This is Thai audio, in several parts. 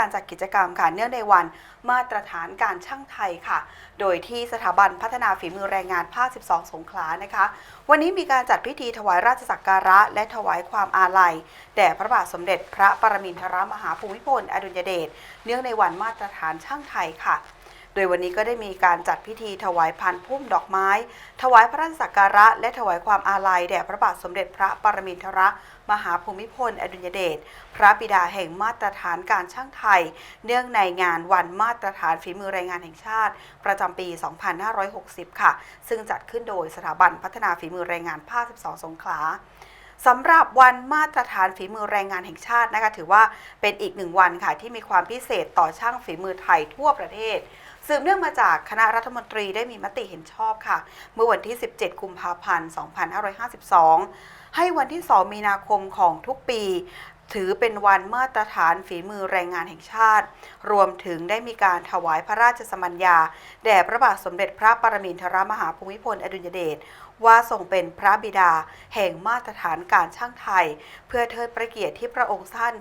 การจัดกิจกรรมค่ะเนื่องในวันมาตรฐานการช่างไทยค่ะ โดยที่สถาบันพัฒนาฝีมือแรงงานภาค 12 สงขลานะคะ วันนี้มีการจัดพิธีถวายราชสักการะ และถวายความอาลัย แด่พระบาทสมเด็จพระปรมินทรมหาภูมิพล อดุลยเดชเนื่องในวันมาตรฐานช่างไทยค่ะ โดยวันนี้ก็ได้มีการจัดพิธีถวายพันพุ่มดอกไม้ ถวายพระราชสักการะ และถวายความอาลัยแด่พระบาทสมเด็จพระปรมินทรมหาภูมิพล อดุลยเดช พระบิดาแห่งมาตรฐานการช่างไทย เนื่องในงานวันมาตรฐานฝีมือแรงงานแห่งชาติ ประจำปี 2560 ค่ะ ซึ่งจัดขึ้นโดยสถาบันพัฒนาฝีมือแรงงานภาค 12 สงขลา สำหรับวันมาตรฐานฝีมือแรงงานแห่งชาตินะคะถือว่าเป็นอีกหนึ่งวันค่ะที่มีความพิเศษต่อช่างฝีมือไทยทั่วประเทศสืบเนื่องมาจากคณะรัฐมนตรีได้มีมติเห็นชอบค่ะ เมื่อวันที่ 17 กุมภาพันธ์ 2552 ให้วันที่ 2 มีนาคมของทุกปี ถือเป็นวันมาตรฐานฝีมือแรงงานแห่งชาติ รวมถึงได้มีการถวายพระราชสมัญญา แด่พระบาทสมเด็จพระปรมินทรมหาภูมิพลอดุลยเดชว่าทรงเป็นพระบิดา แห่งมาตรฐานการช่างไทย เพื่อเทิดพระเกียรติที่พระองค์ท่าน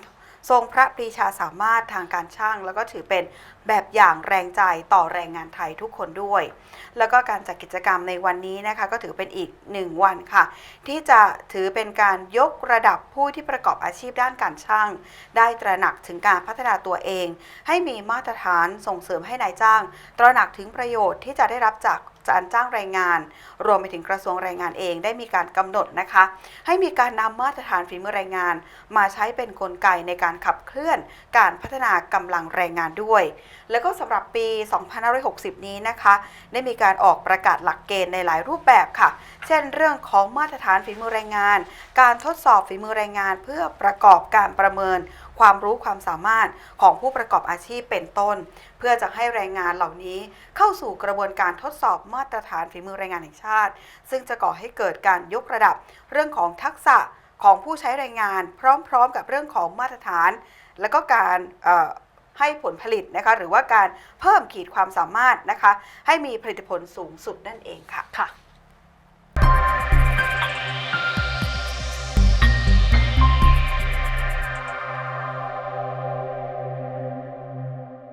ทรงพระปรีชาสามารถทางการช่าง แล้วก็ถือเป็นแบบอย่างแรงใจต่อแรงงานไทยทุกคนด้วย แล้วก็การจัดกิจกรรมในวันนี้นะคะ ก็ถือเป็นอีกหนึ่งวันค่ะ ที่จะถือเป็นการยกระดับผู้ที่ประกอบอาชีพด้านการช่าง ได้ตระหนักถึงการพัฒนาตัวเอง ให้มีมาตรฐานส่งเสริมให้นายจ้าง ตระหนักถึงประโยชน์ที่จะได้รับจากการจ้างแรงงาน รวมไปถึงกระทรวงแรงงานเองได้มีการกำหนดนะคะ ให้มีการนำมาตรฐานฝีมือแรงงาน มาใช้เป็นนกลไกในการขับเคลื่อนการพัฒนากำลังแรงงานด้วย แล้วก็สำหรับปี 2560 นี้นะคะ ได้มีการออกประกาศหลักเกณฑ์ในหลายรูปแบบค่ะ เช่น เรื่องของมาตรฐานฝีมือแรงงาน การทดสอบฝีมือแรงงาน เพื่อประกอบการประเมิน ความรู้ความสามารถของผู้ประกอบอาชีพเป็นต้น เพื่อจะให้แรงงานเหล่านี้เข้าสู่กระบวนการทดสอบมาตรฐานฝีมือแรงงานแห่งชาติ ซึ่งจะก่อให้เกิดการยกระดับเรื่องของทักษะของผู้ใช้แรงงานพร้อมๆ กับเรื่องของมาตรฐาน และก็การให้ผลผลิตนะคะหรือว่าการเพิ่มขีดความสามารถนะคะ ให้มีผลิตผลสูงสุดนั่นเองค่ะค่ะ